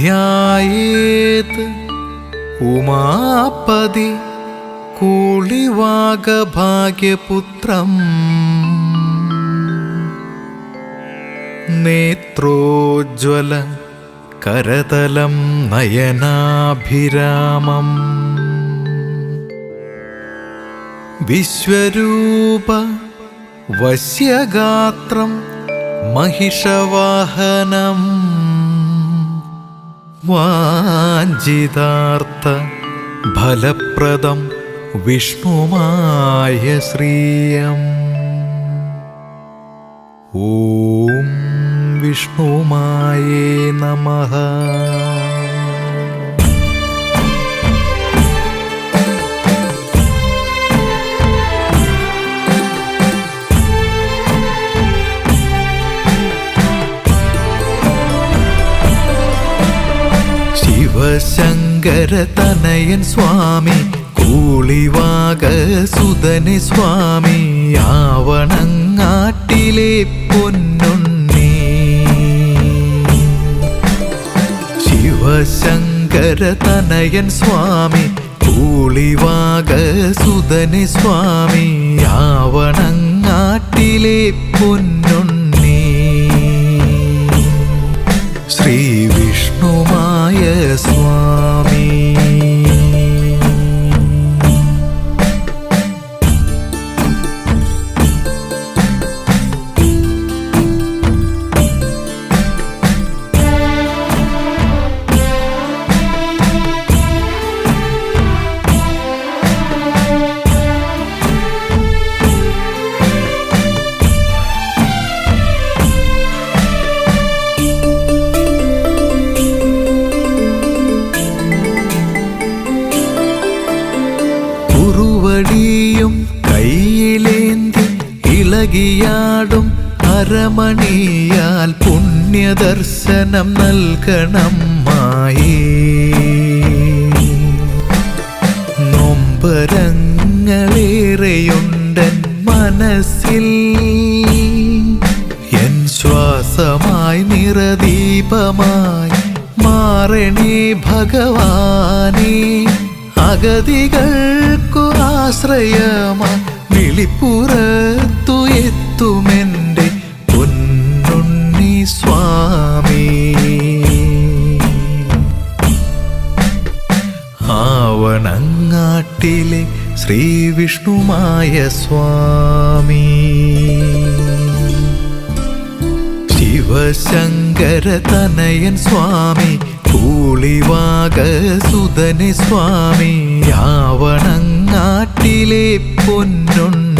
ധ്യായേത് ഉമാപതി കൂളിവാഗഭാഗ്യപുത്രം നേത്രോജ്വല കരതലം നയനാഭിരാമം വിശ്വരൂപ വശ്യഗാത്രം महिषवाहनम् വാഞ്ചിതാർത്ഥ ഫലപ്രദം വിഷ്ണുമായ ശ്രീയം. ഓം വിഷ്ണുമായേ നമഃ. ശിവശങ്കര തനയൻ സ്വാമി കൂളിവാക സുതനെ സ്വാമി ആവണങ്ങാട്ടിലെ പൊന്നുണ്ണി. ശിവശങ്കര തനയൻ സ്വാമി കൂളിവാക സുതനെ സ്വാമി ആവണങ്ങാട്ടിലെ പൊന്നുണ്ണി. ഇളകിയാടും അരമണിയാൽ പുണ്യദർശനം നൽകണം മായി നൊമ്പരങ്ങളേറെയുണ്ടൻ മനസ്സിൽ എൻ ശ്വാസമായി നിറദീപമായി മാറണേ ഭഗവാനേ. അഗതികൾക്കു ആശ്രയമാ വിളിപ്പുറത്തു എത്തുമെന്റെ പൊന്നുണ്ണി സ്വാമി. ആവണങ്ങാട്ടിലെ ശ്രീ സ്വാമി. ശിവശങ്കര തനയൻ സ്വാമി കൂളിവാക സുതനെ സ്വാമി. ആവണങ്ങാട്ടിലെ പൊന്നുണ്ണി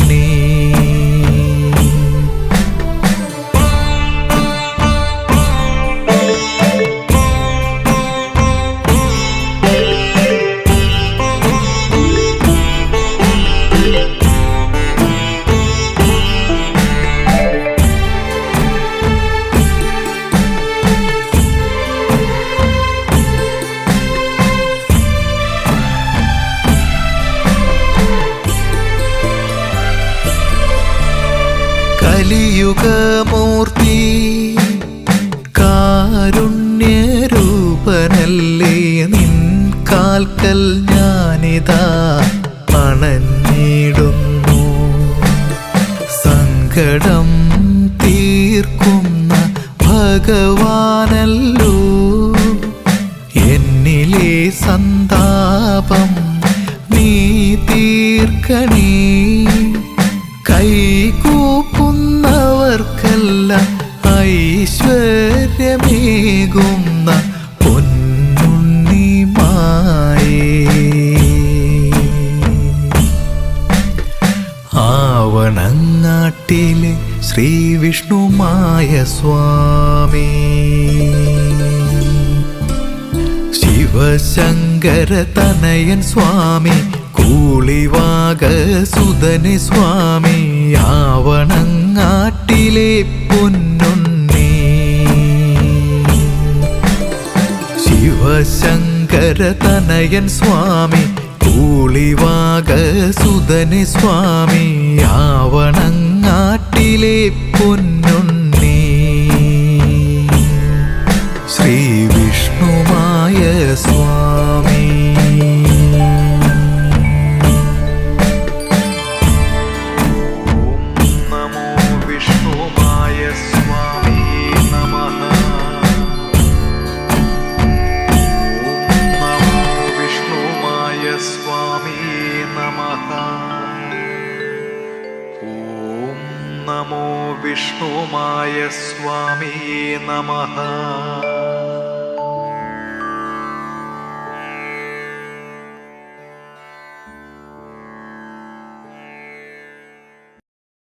കലിയുഗമൂർത്തി കാരുണ്യരൂപനല്ലേ നിൻ കാൽക്കൽ ഞാനിതാ അണഞ്ഞിടുന്നു. സങ്കടം തീർക്കുന്ന ഭഗവാനല്ലോ. എന്നിലെ സന്താപം നീ തീർക്കണേ. കൈകൂപ്പുന്നവർക്കെല്ലാം ഐശ്വര്യമേകുന്ന പൊന്നുണ്ണി മായേ ആവണങ്ങാട്ടിലെ ശ്രീ വിഷ്ണുമായ സ്വാമി. ശിവശങ്കര തനയൻ സ്വാമി കൂളിവാക സുധന സ്വാമി ആവണങ്ങാട്ടിലെ പൊന്നുണ്ണി ശിവശങ്കര തനയൻ സ്വാമി കൂളിവാക സുതനെ സ്വാമി ആവണങ്ങാട്ടിലെ പൊന്നുണ്ണി നമോ വിഷ്ണുമായ സ്വാമിയേ നമഃ.